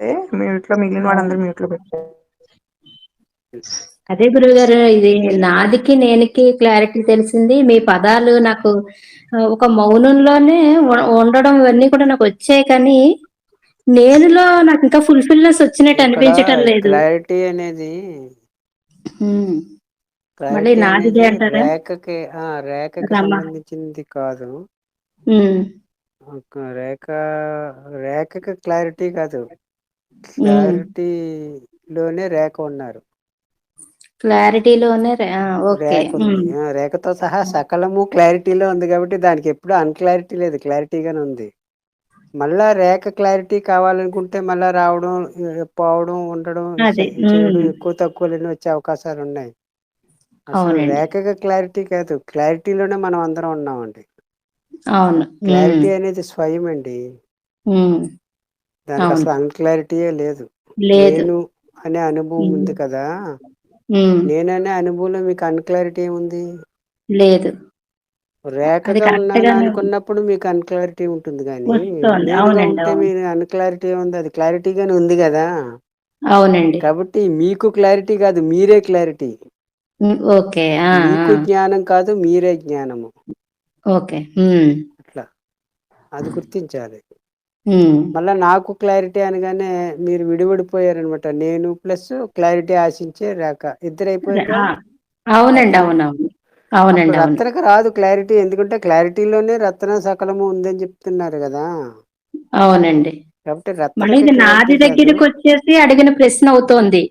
ఏ మ్యూట్లో మిగిలిన వాళ్ళందరూ మ్యూట్లో పెట్టారు. అదే గురువు గారు ఇది నాదికి నేనికి క్లారిటీ తెలిసింది. మీ పదాలు నాకు ఒక మౌనంలోనే ఉండడం ఇవన్నీ కూడా నాకు వచ్చాయి కానీ నేనులో నాకు ఇంకా ఫుల్ఫిల్నెస్ వచ్చినట్టు అనిపించటం లేదు. క్లారిటీ అనేది మళ్ళీ నాదిదే అంటారా? రేఖకి రేఖకి సంబంధించింది కాదు. రేఖ రేఖకి క్లారిటీ కాదు. క్లారిటీ లోనే రేఖ ఉన్నారు. క్లారిటీలోనే రేఖతో సహా సకలము క్లారిటీలో ఉంది కాబట్టి దానికి ఎప్పుడు అన్క్లారిటీ లేదు క్లారిటీగానే ఉంది. మళ్ళా రేఖ క్లారిటీ కావాలనుకుంటే మళ్ళా రావడం పోవడం ఉండడం ఎక్కువ తక్కువలని వచ్చే అవకాశాలు ఉన్నాయి. అసలు రేఖగా క్లారిటీ కాదు క్లారిటీలోనే మనం అందరం ఉన్నామండి. క్లారిటీ అనేది స్వయం అండి దానికి అసలు అన్క్లారిటీయే లేదు. లేదు. నేను అనే అనుభవం ఉంది కదా. నేననే అనుభవంలో మీకు అన్క్లారిటీ ఏముంది? లేదు. రేఖగా ఉన్నాను. అనుకున్నప్పుడు మీకు అన్క్లారిటీ ఉంటుంది అవును. మీరు అన్క్లారిటీ ఉంది? అది క్లారిటీగానే ఉంది కదా. అవునండి. కాబట్టి మీకు క్లారిటీ కాదు మీరే క్లారిటీ. ఓకే. మీకు జ్ఞానం కాదు మీరే జ్ఞానము. ఓకే. అట్లా. అది గుర్తించాలి. మళ్ళా నాకు క్లారిటీ అనగానే మీరు విడివడిపోయారనమాట నేను ప్లస్ క్లారిటీ ఆశించే రేఖ ఇద్దరు ఆ అవునండి రత్నం అవునవును. అవునండి అవును. రత్తనకు రాదు క్లారిటీ. ఎందుకంటే క్లారిటీలోనే రత్న సకలము ఉందని చెప్తున్నారు కదా. అవునండి. కాబట్టి రత్తనకి ఇది నాది దగ్గరికి వచ్చేసి అడిగిన ప్రశ్న అవుతోంది.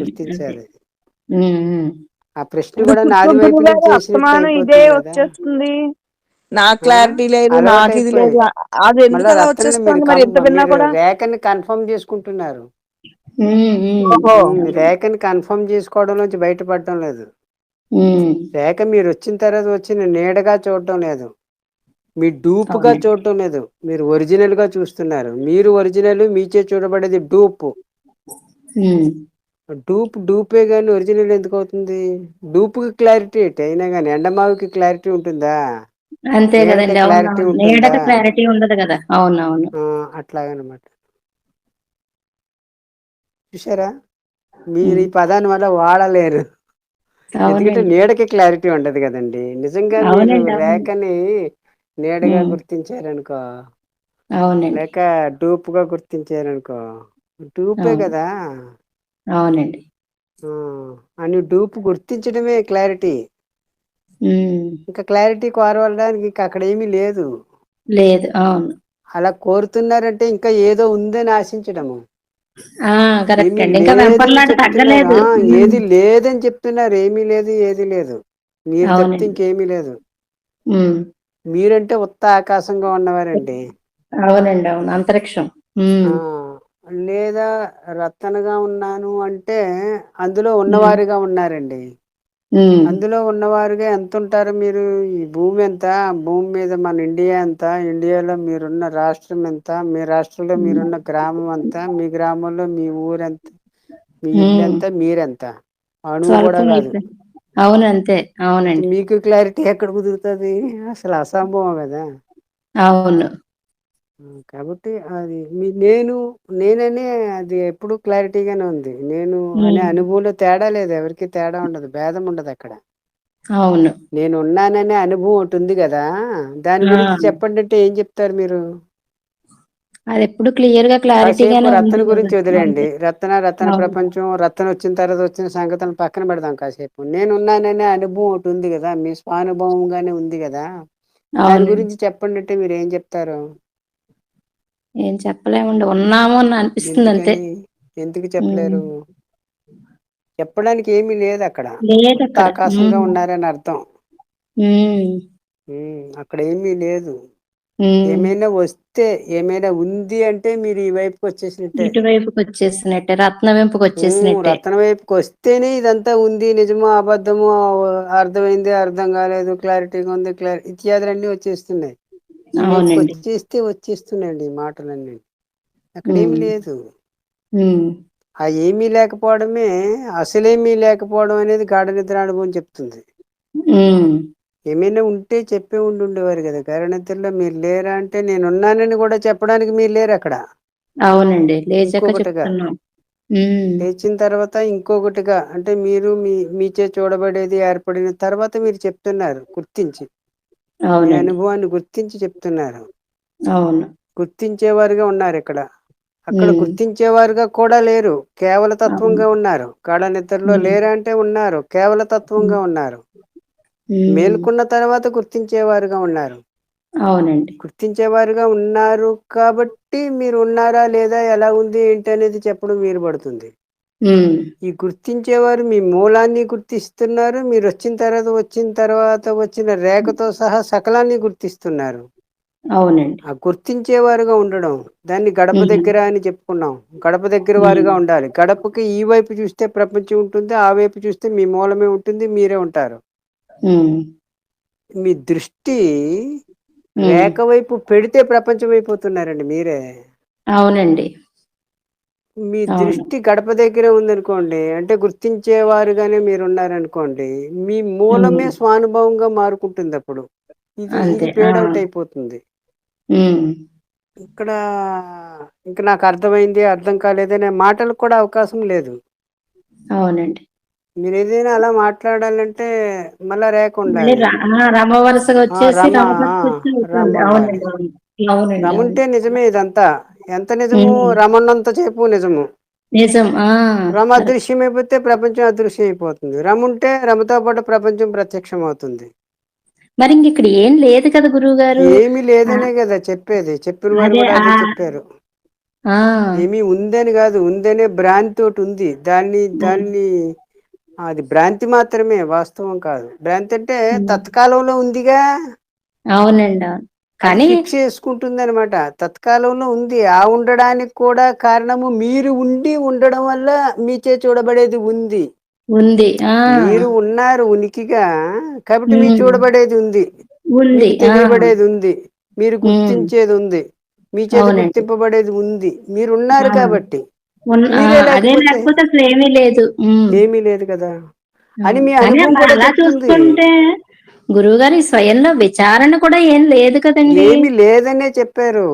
గుర్తించాలి ఆ ప్రశ్న కూడా నాది వైపు ఇదే వచ్చేస్తుంది. నా క్లారిటీ లేదు నాకు ఇది లేదు. అది ఎందుకు అలా వచ్చేస్తుంది మరి ఎంత విన్నా కూడా? రేఖని కన్ఫర్మ్ చేసుకుంటున్నారు. రేఖని కన్ఫర్మ్ చేసుకోవడం నుంచి బయటపడడం లేదు. రేఖ మీరు వచ్చిన తర్వాత వచ్చిన నీడగా చూడటం లేదు. మీ డూప్గా అవునండి చూడటం లేదు. మీరు ఒరిజినల్గా చూస్తున్నారు. మీరు ఒరిజినల్ మీచే చూడబడేది డూప్. డూప్ డూపే గాని ఒరిజినల్ ఎందుకు అవుతుంది? డూప్కి క్లారిటీ ఏంటి? అయినా గాని ఎండమావికి క్లారిటీ ఉంటుందా? అంతే కదండి క్లారిటీ ఉండదు కదా. అవునవును. అట్లాగనమాట. చూసారా మీరు ఈ పదాన్ని మళ్ళ వాడలేరు. ఎందుకంటే నీడకి క్లారిటీ ఉండదు కదండి. నిజంగా మీరు రేఖని నీడగా గుర్తించారనుకో అవునండి. లేక డూప్గా గుర్తించారనుకో డూపే కదా. అవునండి. అని డూపు గుర్తించడమే క్లారిటీ ఇంకా క్లారిటీ కోరవడానికి ఇంక అక్కడ ఏమీ లేదు. లేదు అవును. అలా కోరుతున్నారంటే ఇంకా ఏదో ఉందని ఆశించడము. ఏది లేదని చెప్తున్నారు. ఏమీ లేదు ఏది లేదు. మీరు చెప్తే ఇంకేమీ లేదు. మీరంటే ఉత్త ఆకాశంగా ఉన్నవారండి. అవునండి అవును. అంతరిక్షం. లేదా రత్తనగా ఉన్నాను అంటే అందులో ఉన్నవారుగా ఉన్నారండి. అందులో ఉన్నవారుగా ఎంత ఉంటారు మీరు? ఈ భూమి ఎంత? భూమి మీద మన ఇండియా ఎంత? ఇండియాలో మీరున్న రాష్ట్రం ఎంత? మీ రాష్ట్రంలో మీరున్న గ్రామం అంతా మీ గ్రామంలో మీ ఊరెంత మీ హ్మ్. ఇల్లంతా మీరెంత? అణువు కూడా స్వల్పం కాదు అయిపోయి అవును అంతే. అవునండి. మీకు క్లారిటీ ఎక్కడ కుదురుతది? అసలు అసంభవం కదా. అవును. కాబట్టి అది మీ నేను నేననే అది ఎప్పుడు క్లారిటీగానే ఉంది. నేను అనే హ్మ్. అనుభూలో తేడా లేదు. ఎవరికి తేడా ఉండదు. భేదం ఉండదు అక్కడ. అవును. నేను ఉన్నాననే అనుభవం ఒకటి ఉంది కదా. దాని ఆ. గురించి చెప్పండి అంటే ఏం చెప్తారు మీరు? అది ఎప్పుడు క్లియర్గా కాసేపు క్లారిటీగానే ఉంది రత్తన కదా. గురించి వదిలేయండి. అంతే రత్తన అవును. ప్రపంచం రత్తన వచ్చిన తర్వాత వచ్చిన సంగతిని పక్కన పెడదాం కాసేపు. నేను ఉన్నాననే అనుభవం ఒకటి ఉంది కదా. మీ స్వానుభవంగానే ఉంది కదా. దాని అవునండి గురించి చెప్పండింటే మీరు ఏం చెప్తారు? ఏం చెప్పలేమండి ఉన్నాము అని అనిపిస్తుంది అంతే. ఎందుకని? ఎందుకు చెప్పలేరు? చెప్పడానికి ఏమీ లేదు అక్కడ. ఆకాశంగా ఉన్నారని అర్థం. అక్కడ ఏమీ లేదు. ఏమైనా వస్తే ఏమైనా ఉంది అంటే మీరు ఈ వైపు వచ్చేసినట్టే. ఇటువైపుకి వచ్చేసినట్టే రత్న వెంపుకి వచ్చేసినట్టే. రతన వైపుకి వస్తేనే ఇదంతా ఉంది నిజమో అబద్ధము అర్థమైంది అర్థం కాలేదు క్లారిటీగా ఉంది క్లారి ఇత్యాదులన్నీ వచ్చేస్తున్నాయి. వైపుకి వచ్చేస్తే వచ్చేస్తున్నాయండి మాటలన్నీ. అక్కడేమి లేదు. ఆ ఏమీ లేకపోవడమే అసలేమీ లేకపోవడం అనేది గాఢ నిద్ర అనుభవం చెప్తుంది. ఏమైనా ఉంటే చెప్పే ఉండి ఉండేవారు కదా. గారాణతిలో మీరు లేరా అంటే నేను ఉన్నానని కూడా చెప్పడానికి మీరు లేరు అక్కడ. అవునండి. లేచిన తర్వాత ఇంకొకటిగా అంటే మీరు మీ మీచే చూడబడేది ఏర్పడిన తర్వాత మీరు చెప్తున్నారు గుర్తించి. అవునండి. అనుభవాన్ని గుర్తించి చెప్తున్నారు. అవును. గుర్తించేవారుగా ఉన్నారు ఇక్కడ. అక్కడ గుర్తించేవారుగా కూడా లేరు. కేవల తత్వంగా ఉన్నారు. గాఢ నిద్రలో ఉమ్, లేరా అంటే ఉన్నారు. కేవల తత్వంగా ఉన్నారు. మేల్కొన్న తర్వాత గుర్తించేవారుగా ఉన్నారు. అవునండి. గుర్తించేవారుగా ఉన్నారు కాబట్టి మీరు ఉన్నారా లేదా ఎలా ఉంది ఏంటి అనేది చెప్పడం వీలు పడుతుంది ఈ గుర్తించేవారు మీ మూలాన్ని గుర్తిస్తున్నారు మీరు వచ్చిన తర్వాత వచ్చిన తర్వాత వచ్చిన రేఖతో సహా సకలాన్ని గుర్తిస్తున్నారు. అవునండి. ఆ గుర్తించేవారుగా ఉండడం దాన్ని గడప దగ్గర అని చెప్పుకున్నాం. గడప దగ్గర వారుగా ఉండాలి. గడపకి ఈ వైపు చూస్తే ప్రపంచం ఉంటుంది ఆ వైపు చూస్తే మీ మూలమే ఉంటుంది మీరే ఉంటారు. మీ దృష్టి రేఖ వైపు పెడితే ప్రపంచం అయిపోతున్నారండి మీరే. అవునండి. మీ దృష్టి గడప దగ్గరే ఉందనుకోండి అంటే గుర్తించేవారుగానే మీరు ఉన్నారనుకోండి మీ మూలమే స్వానుభవంగా మారుకుంటుంది అప్పుడు ఇది పేడ్ అవుట్ అయిపోతుంది. ఇక్కడ ఇంక నాకు అర్థమైంది అర్థం కాలేదనే మాటలు కూడా అవకాశం లేదు. అవునండి. మీరు ఏదైనా అలా మాట్లాడాలంటే మళ్ళా రేఖ మళ్ళీ ఉండాలి రా ఆ, రమ నిజమే ఇదంతా. ఎంత నిజము రమన్నంత సేపు నిజము. నిజం రమ కరెక్ట్ అదృశ్యమైపోతే ప్రపంచం అదృశ్యం అయిపోతుంది రమ ఉంటే రమతో పాటు ప్రపంచం ప్రత్యక్షం అవుతుంది మరి ఇంక ఇక్కడ ఏం లేదు కదా గురువు గారు ఏమి లేదనే కదా చెప్పేది. చెప్పిన వారు కూడా అదే చెప్పారు. ఏమి ఉందని కాదు ఉందనే భ్రాంతి తోటి ఉంది. దాన్ని దాన్ని అది భ్రాంతి మాత్రమే వాస్తవం కాదు. భ్రాంతి అంటే తత్కాలంలో ఉందిగా. అవునండి కానీ చేసుకుంటుంది అనమాట తత్కాలంలో ఉంది. ఆ ఉండడానికి కూడా కారణము మీరు ఉండి ఉండడం వల్ల మీచే చూడబడేది ఉంది. ఉంది. మీరు ఉన్నారు ఉనికిగా కాబట్టి మీరు ఉమ్, చూడబడేది ఉంది. ఉంది. తెలియబడేది ఉంది. మీరు గుర్తించేది ఉంది. మీ చేత గుర్తింపబడేది ఉంది. మీరు ఉన్నారు కాబట్టి. ఏమీ లేదు. ఉమ్. ఏమీ లేదు కదా. అని మీ అనుభవం మరి కూడా అలా చెప్తుంది చూసుకుంటే గురువు గారి స్వయంలో విచారణ కూడా ఏం లేదు కదండి. ఏమి లేదనే చెప్పారు.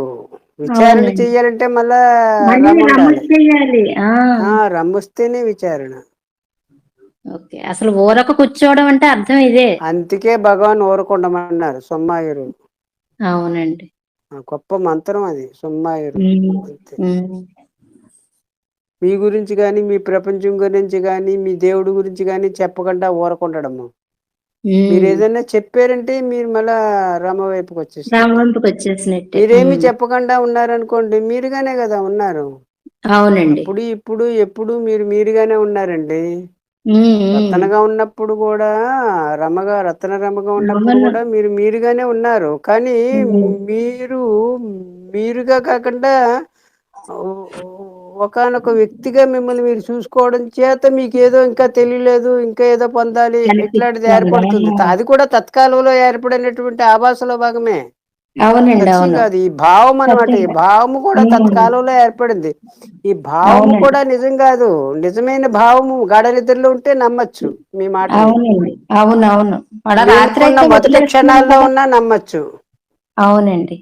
విచారణ చెయ్యాలంటే మళ్ళా మళ్ళీ రమ రమణ ఉండాలి చెయ్యాలి. ఆ. ఆ రమొస్తేనే విచారణ. ఓకే అసలు ఊరక కూర్చోవడం అంటే అర్థం ఇదే. అందుకే భగవాన్ ఊరకుండమన్నారు సొమ్మాయురు అవునండి. గొప్ప మంత్రం అది సుమ్మాయురు. మీ గురించి గాని మీ ప్రపంచం గురించి గాని మీ దేవుడి గురించి గాని చెప్పకుండా ఊరకుండడము. మీరు ఏదైనా చెప్పారంటే మీరు మళ్ళా రమ వైపుకి వచ్చేసినట్టే రామవంపుకి వచ్చేసినట్టే. మీరేమి చెప్పకుండా ఉన్నారనుకోండి మీరుగానే కదా ఉన్నారు. అవునండి. అప్పుడు ఇప్పుడు ఎప్పుడు మీరు మీరుగానే ఉన్నారండి. రత్తనగా ఉన్నప్పుడు కూడా రమగా రత్తన రమగా ఉన్నప్పుడు కూడా మీరు మీరుగానే ఉన్నారు. కానీ మీరు మీరుగా కాకుండా ఒకనొక వ్యక్తిగా మిమ్మల్ని మీరు చూసుకోవడం చేత మీకు ఏదో ఇంకా తెలియలేదు ఇంకా ఏదో పొందాలి ఇట్లాంటిది ఏర్పడుతుంది. అది కూడా తత్కాలంలో ఏర్పడినటువంటి ఆభాసలో భాగమే. అవునండి కాదు ఈ భావం అనమాట ఈ భావము కూడా తత్కాలంలో ఏర్పడింది. ఈ భావము అవునండి. కూడా నిజం కాదు. నిజమైన భావము గాఢ నిద్రలో ఉంటే నమ్మచ్చు మీ అవునండి. అవునవును. మొదటి క్షణాల్లో ఉన్నా నమ్మచ్చు. అవునండి.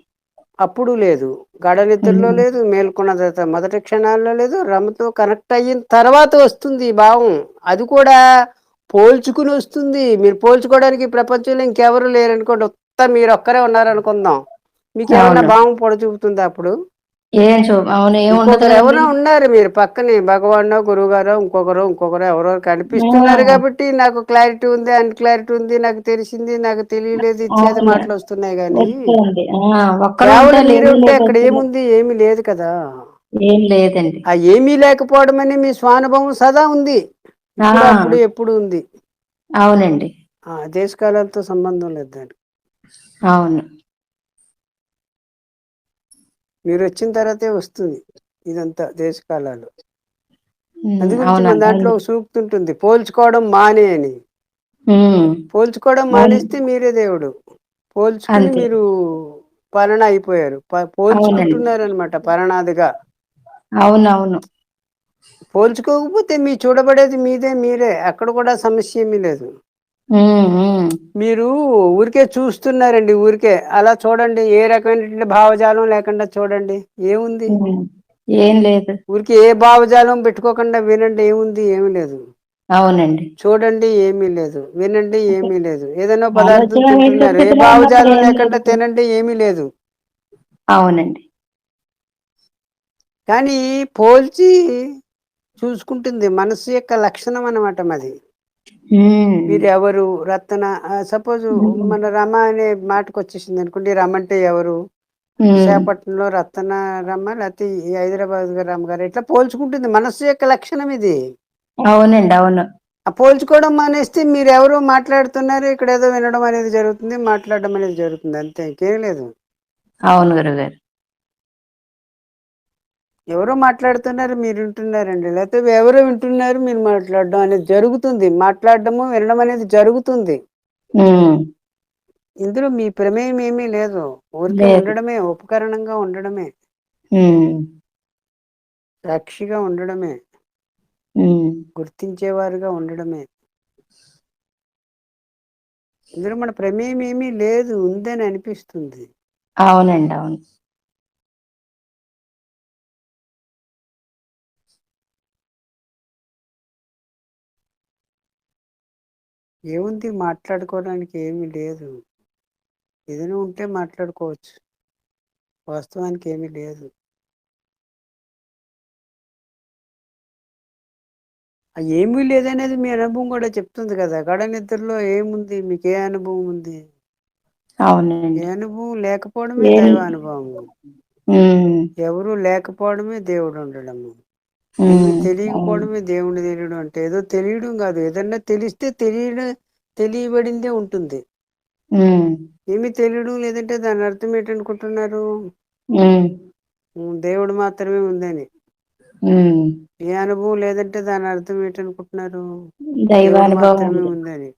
అప్పుడు లేదు. గాఢ నిద్రలో ఉమ్ లేదు మేల్కొన్న తర్వాత మొదటి క్షణాల్లో లేదు రమతో కనెక్ట్ అయిన తర్వాత వస్తుంది భావం. అది కూడా పోల్చుకుని వస్తుంది. మీరు పోల్చుకోవడానికి ప్రపంచంలో ఇంకెవరు లేరనుకోండి ఉత్త మీరు ఒక్కరే ఉన్నారనుకుందాం. మీకేమన్నా అవును. భావం పొడ చూపుతుందా అప్పుడు? ఏం చూ అవును ఎవరో ఉన్నారు మీరు పక్కనే భగవాన్ గురువు గారు ఇంకొకరు ఇంకొకరు ఎవరో కనిపిస్తున్నారు కాబట్టి నాకు క్లారిటీ ఉంది అన్ క్లారిటీ ఉంది నాకు తెలిసింది నాకు తెలియలేదు అవును మాటలు వస్తున్నాయి కేవలం మీరే ఉంటే అక్కడ ఏముంది? ఏమి లేదు కదా. ఏం లేదండి. ఆ ఏమీ లేకపోవడం అని మీ స్వానుభవం సదా ఉంది. అప్పుడు ఎప్పుడు ఉంది? అవునండి. ఆ దేశకాలతో సంబంధం లేదు దానికి. అవును. మీరు వచ్చిన తర్వాతే వస్తుంది ఇదంతా దేశకాలాలు. ఉమ్ అందు గురించి మన దాంట్లో అవును సూక్తి ఉంటుంది. పోల్చుకోవడం మానే అని. పోల్చుకోవడం మానేస్తే మీరే దేవుడు. పోల్చుకుని మీరు పాలన అయిపోయారు. అవునండి. పోల్చుకుంటున్నారనమాట పరనాదిగా. అవునవును. పోల్చుకోకపోతే మీ చూడబడేది మీదే మీరే. అక్కడ కూడా సమస్య ఏమీ లేదు. మీరు ఊరికే చూస్తున్నారండి ఊరికే. అలా చూడండి ఏ రకమైనటువంటి భావజాలం లేకుండా చూడండి. ఏముంది. ఏం లేదు. ఊరికి ఏ భావజాలం పెట్టుకోకుండా వినండి ఏముంది? ఏమి లేదు. అవునండి. చూడండి ఏమీ లేదు. వినండి ఏమీ లేదు. ఏదైనా పదార్థం తింటున్నారు. ఏ భావజాలం లేకుండా తినండి ఏమీ లేదు. అవునండి. కానీ పోల్చి చూసుకుంటుంది మనసు యొక్క లక్షణం అనమాట మాది. ఉమ్, మీరు ఎవరు రతన సపోజు మన రమ అనే మాటకు వచ్చేసింది అనుకోండి రమంటే ఎవరు? ఉమ్. విశాఖపట్నంలో రతన రమ లేకపోతే హైదరాబాద్ రమ్మగారు ఇట్లా పోల్చుకుంటుంది మనస్సు యొక్క లక్షణం ఇది. అవునండి అవును. పోల్చుకోవడం మానేస్తే మీరు ఎవరు మాట్లాడుతున్నారు ఇక్కడ ఏదో వినడం అనేది జరుగుతుంది మాట్లాడడం అనేది జరుగుతుంది అంతే ఇంకేం లేదు. అవును గురుగారు. ఎవరో మాట్లాడుతున్నారు మీరు వింటున్నారండి లేకపోతే ఎవరో వింటున్నారు మీరు మాట్లాడడం అనేది జరుగుతుంది. మాట్లాడడము వినడం అనేది జరుగుతుంది. ఇందులో మీ ప్రమేయం ఏమీ లేదు. ఊరికే ఉండడమే ఉపకరణంగా ఉండడమే. సాక్షిగా ఉండడమే. గుర్తించేవారుగా ఉండడమే. ఇందులో మన ప్రమేయం ఏమీ లేదు ఉందని అనిపిస్తుంది. అవునండి అవును. ఏముంది మాట్లాడుకోవడానికి ఏమీ లేదు. ఏదైనా ఉంటే మాట్లాడుకోవచ్చు. వాస్తవానికి ఏమీ లేదు. ఏమీ లేదనేది మీ అనుభవం కూడా చెప్తుంది కదా. గడ నిద్రలో ఏముంది? మీకు ఏ అనుభవం ఉంది. ఏ అవునండి అనుభవం లేకపోవడమే దైవ అనుభవము ఉమ్, ఎవరు లేకపోవడమే దేవుడు ఉండడము. తెలియకపోవడమే దేవుని తెలియడం అంటే ఏదో తెలియడం కాదు. ఏదన్నా తెలిస్తే తెలియడం తెలియబడిందే ఉంటుంది. ఏమి తెలియడం లేదంటే దాని అర్థం ఏంటనుకుంటున్నారు? దేవుడు మాత్రమే ఉందని. ఏ అనుభవం లేదంటే దాని అర్థం ఏంటనుకుంటున్నారు? మాత్రమే ఉంది. ఉందని.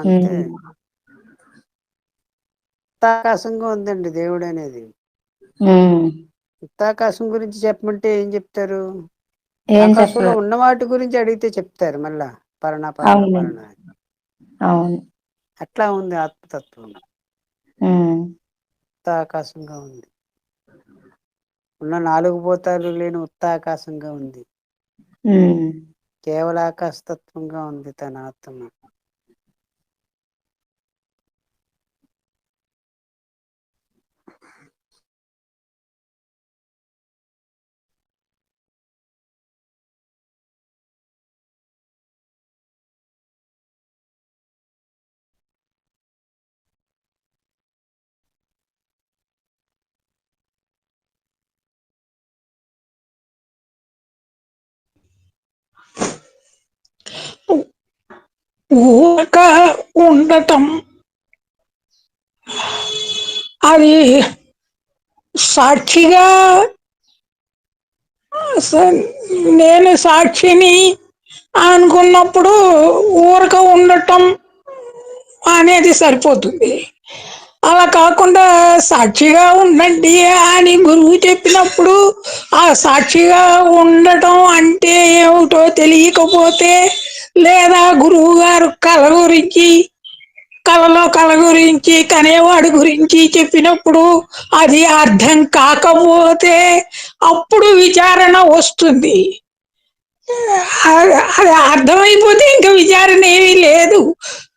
అంతే. ఉమ్, చిత్తాకాశంగా ఉందండి దేవుడు అనేది. ఉమ్. చిత్తాకాశం గురించి చెప్పమంటే ఏం చెప్తారు? ఆకాశంలో ఉన్న వాటి గురించి అడిగితే చెప్తారు మళ్ళా. అవును. అట్లా ఉంది ఆత్మతత్వం. చిత్తాకాశంగా ఉంది. ఉన్న నాలుగు భూతాలు లేని ఉత్తాకాశంగా ఉంది. ఉమ్. కేవల ఆకాశతత్వంగా ఉంది తన ఆత్మ. ఊరక ఉండటం. అది సాక్షిగా స- నేను సాక్షిని అనుకున్నప్పుడు ఊరక ఉండటం అనేది సరిపోతుంది. అలా కాకుండా సాక్షిగా ఉండండి అని గురువు చెప్పినప్పుడు ఆ సాక్షిగా ఉండటం అంటే ఏమిటో తెలియకపోతే లేదా గురువు గారు కళ గురించి కళలో కళ గురించి కనేవాడి గురించి చెప్పినప్పుడు అది అర్థం కాకపోతే అప్పుడు విచారణ వస్తుంది. అది అర్థమైపోతే ఇంకా విచారణ ఏమీ లేదు.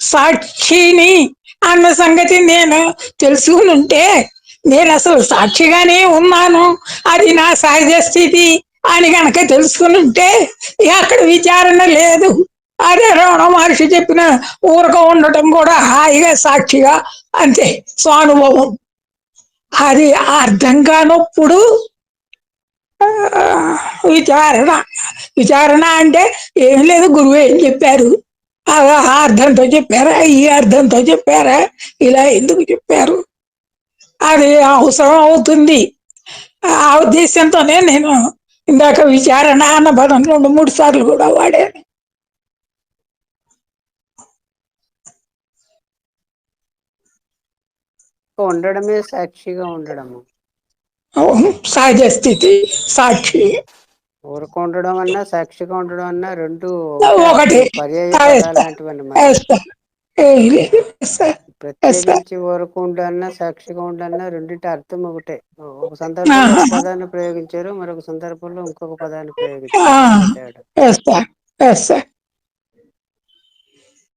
సాక్షిని అన్న సంగతి నేను తెలుసుకుని ఉంటే నేను అసలు సాక్షిగానే ఉన్నాను. అది నా సహజ స్థితి అని కనుక తెలుసుకుని ఉంటే అక్కడ విచారణ లేదు. అదే రమణ మహర్షి చెప్పిన ఊరక ఉండటం కూడా హాయిగా సాక్షిగా అంతే స్వానుభవం. అది అర్థం కానప్పుడు విచారణ. విచారణ అంటే ఏం లేదు గురువు ఏం చెప్పారు? ఆ అర్థంతో చెప్పారా? ఈ అర్థంతో చెప్పారా? ఇలా ఎందుకు చెప్పారు? అది అవసరం అవుతుంది. ఆ ఉద్దేశంతోనే నేను ఇందాక విచారణ అన్న పదం రెండు మూడు సార్లు కూడా వాడాను. ఉండడమే సాక్షిగా ఉండడము. అవును, సహజ స్థితి సాక్షి. ఊరక ఉండడం అన్నా సాక్షిగా ఉండడం అన్నా రెండు ఒకటే. ప్రత్యేకించి ఊరకు ఉండన్నా సాక్షిగా ఉండన్నా రెండింటి అర్థం ఒకటే. ఒక సందర్భంలో. పదాన్ని ప్రయోగించారు మరొక సందర్భంలో ఇంకొక పదాన్ని ప్రయోగించారు.